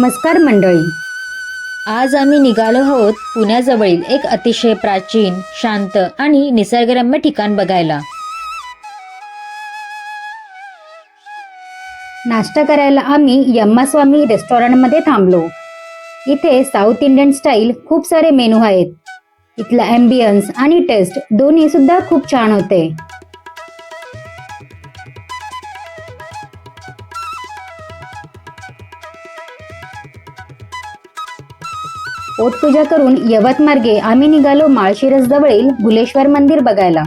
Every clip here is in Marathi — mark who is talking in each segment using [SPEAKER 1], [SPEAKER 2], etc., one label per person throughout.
[SPEAKER 1] नमस्कार मंडळी.
[SPEAKER 2] आज आम्ही निघालो आहोत पुण्याजवळील एक अतिशय प्राचीन शांत आणि निसर्गरम्य ठिकाण बघायला.
[SPEAKER 1] नाश्ता करायला आम्ही यम्मास्वामी रेस्टॉरंटमध्ये थांबलो. इथे साऊथ इंडियन स्टाईल खूप सारे मेनू आहेत. इथला ॲम्बियन्स आणि टेस्ट दोन्ही सुद्धा खूप छान होते. पोटपूजा करून यवत मार्गे आम्ही निघालो माळशिरस जवळील भुलेश्वर मंदिर बघायला.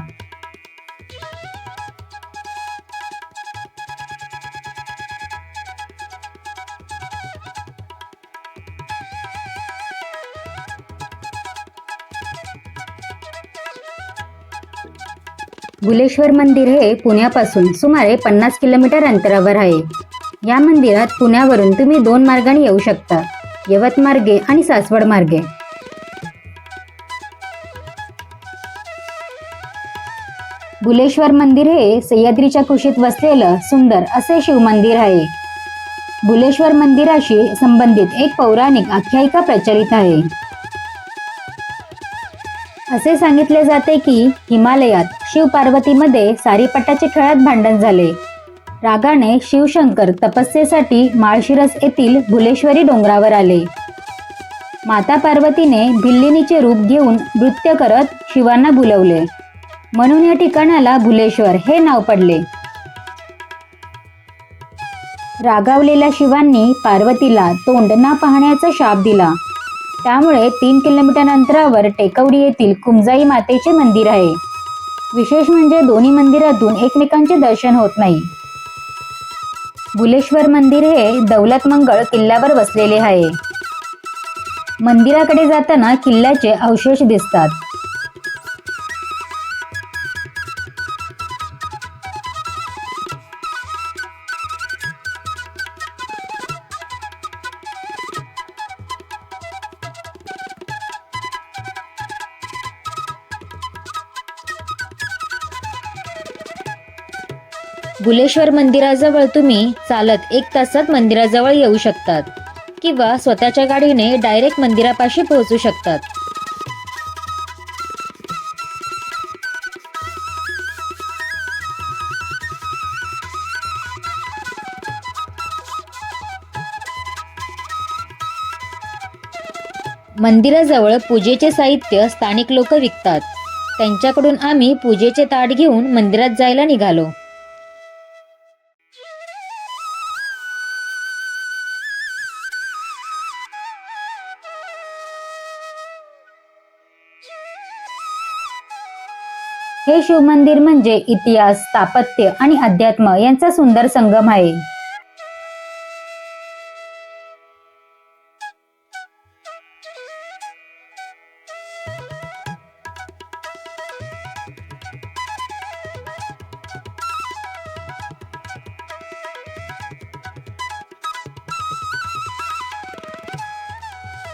[SPEAKER 1] भुलेश्वर मंदिर हे पुण्यापासून सुमारे पन्नास किलोमीटर अंतरावर आहे. या मंदिरात पुण्यावरून तुम्ही दोन मार्गाने येऊ शकता. यवत मार्गे आणि सासवड मार्गे बुलेश्वर मंदिर हे सह्याद्रीच्या कुशीत वसलेलं सुंदर असे शिवमंदिर आहे. भुलेश्वर मंदिराशी संबंधित एक पौराणिक आख्यायिका प्रचलित आहे. असे सांगितले जाते की हिमालयात शिव पार्वतीमध्ये सारीपटाच्या खेळात भांडण झाले. रागाने शिवशंकर तपस्येसाठी माळशिरस येथील भुलेश्वरी डोंगरावर आले. माता पार्वतीने भिल्लिनीचे रूप घेऊन नृत्य करत शिवांना बुलवले. म्हणून या ठिकाणाला भुलेश्वर हे नाव पडले. रागावलेल्या शिवांनी पार्वतीला तोंड न पाहण्याचा शाप दिला. त्यामुळे तीन किलोमीटर अंतरावर टेकवडी येथील कुमजाई मातेचे मंदिर आहे. विशेष म्हणजे दोन्ही मंदिरातून एकमेकांचे दर्शन होत नाही. बुलेश्वर मंदिर हे दौलतमंगळ किल्ल्यावर वसलेले आहे. मंदिराकडे जाताना किल्ल्याचे अवशेष दिसतात.
[SPEAKER 2] बुलेश्वर मंदिराजवळ तुम्ही चालत एक तासात मंदिराजवळ येऊ शकतात. किंवा स्वतःच्या गाडीने डायरेक्ट मंदिरापाशी पोहोचू शकतात. मंदिराजवळ पूजेचे साहित्य स्थानिक लोक विकतात. त्यांच्याकडून आम्ही पूजेचे ताट घेऊन मंदिरात जायला निघालो.
[SPEAKER 1] हे शिवमंदिर म्हणजे इतिहास स्थापत्य आणि अध्यात्म यांचा सुंदर संगम आहे.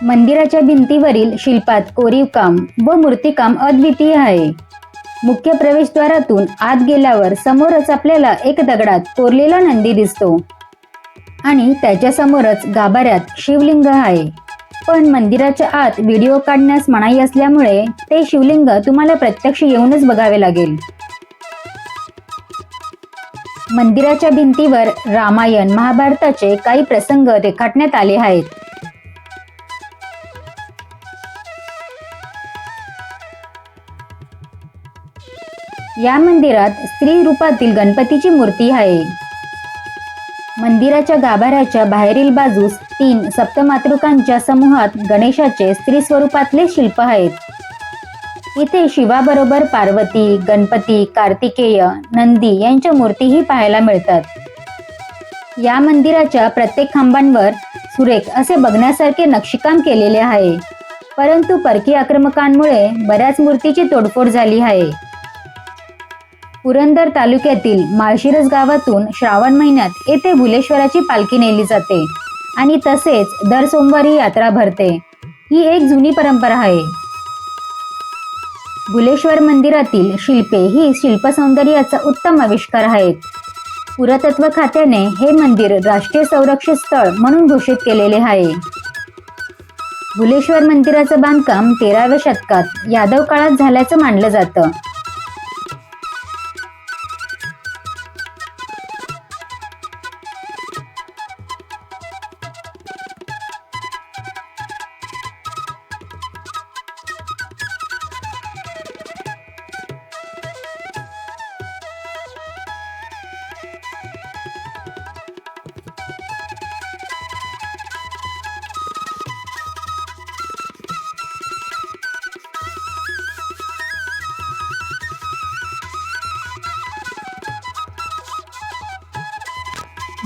[SPEAKER 1] मंदिराच्या भिंतीवरील शिल्पात कोरीवकाम व मूर्तिकाम अद्वितीय आहे. मुख्य प्रवेशद्वारातून आत गेल्यावर समोरच आपल्याला एक दगडात कोरलेला नंदी दिसतो. आणि त्याच्या समोरच गाभाऱ्यात शिवलिंग आहे. पण मंदिराच्या आत व्हिडिओ काढण्यास मनाई असल्यामुळे ते शिवलिंग तुम्हाला प्रत्यक्ष येऊनच बघावे लागेल. मंदिराच्या भिंतीवर रामायण महाभारताचे काही प्रसंग रेखाटण्यात आले आहेत. या मंदिरात स्त्री रूपातील गणपतीची मूर्ती आहे. मंदिराच्या गाभाऱ्याच्या बाहेरील बाजूस तीन सप्तमातृकांच्या समूहात गणेशाचे स्त्री स्वरूपातले शिल्प आहेत. इथे शिवाबरोबर पार्वती गणपती कार्तिकेय नंदी यांच्या मूर्तीही पाहायला मिळतात. या मंदिराच्या प्रत्येक खांबांवर सुरेख असे बघण्यासारखे नक्षीकाम केलेले आहे. परंतु परकी आक्रमकांमुळे बऱ्याच मूर्तीची तोडफोड झाली आहे. पुरंदर तालुक्यातील माळशिरस गावातून श्रावण महिन्यात येथे भुलेश्वराची पालखी नेली जाते आणि तसेच दर सोमवारी यात्रा भरते. ही एक जुनी परंपरा आहे. भुलेश्वर मंदिरातील शिल्पे ही शिल्पसौंदर्याचा उत्तम आविष्कार आहेत. पुरातत्व खात्याने हे मंदिर राष्ट्रीय संरक्षित स्थळ म्हणून घोषित केलेले आहे. भुलेश्वर मंदिराचं बांधकाम तेराव्या शतकात यादव काळात झाल्याचं मानलं जातं.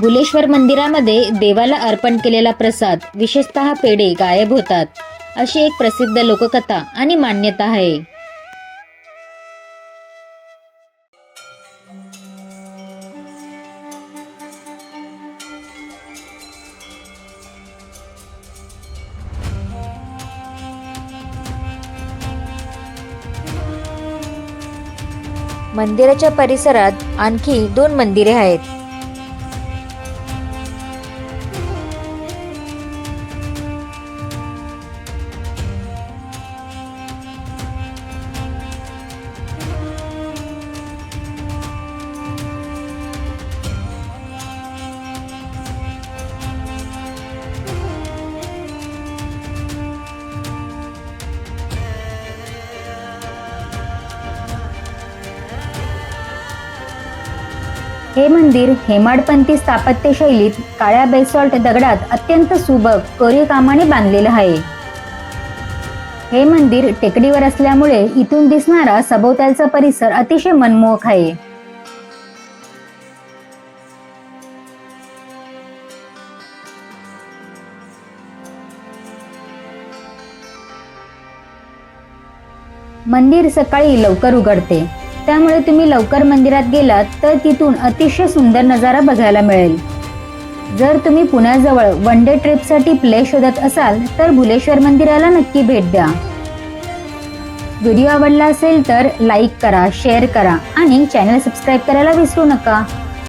[SPEAKER 2] बुलेश्वर मंदिरामध्ये देवाला अर्पण केलेला प्रसाद विशेषतः पेढे गायब होतात. अशी एक प्रसिद्ध लोककथा आणि मान्यता आहे. मंदिराच्या परिसरात आणखी दोन मंदिरे आहेत.
[SPEAKER 1] हे मंदिर हेमाडपंथी स्थापत्य शैलीत काळ्या बेसॉल्ट दगडात अत्यंत सुबक कोरीव कामाने बांधलेलं आहे. हे मंदिर टेकडीवर असल्यामुळे इथून दिसणारा सभोवतालचा परिसर अतिशय मनमोहक आहे. मंदिर सकाळी लवकर उघडते. त्यामुळे तुम्ही लवकर मंदिरात गेलात तर तिथून अतिशय सुंदर नजारा बघायला मिळेल. जर तुम्ही पुण्याजवळ वन डे ट्रिपसाठी प्ले शोधत असाल तर भुलेश्वर मंदिराला नक्की भेट द्या. व्हिडिओ आवडला असेल तर लाईक करा शेअर करा आणि चॅनल सबस्क्राईब करायला विसरू नका.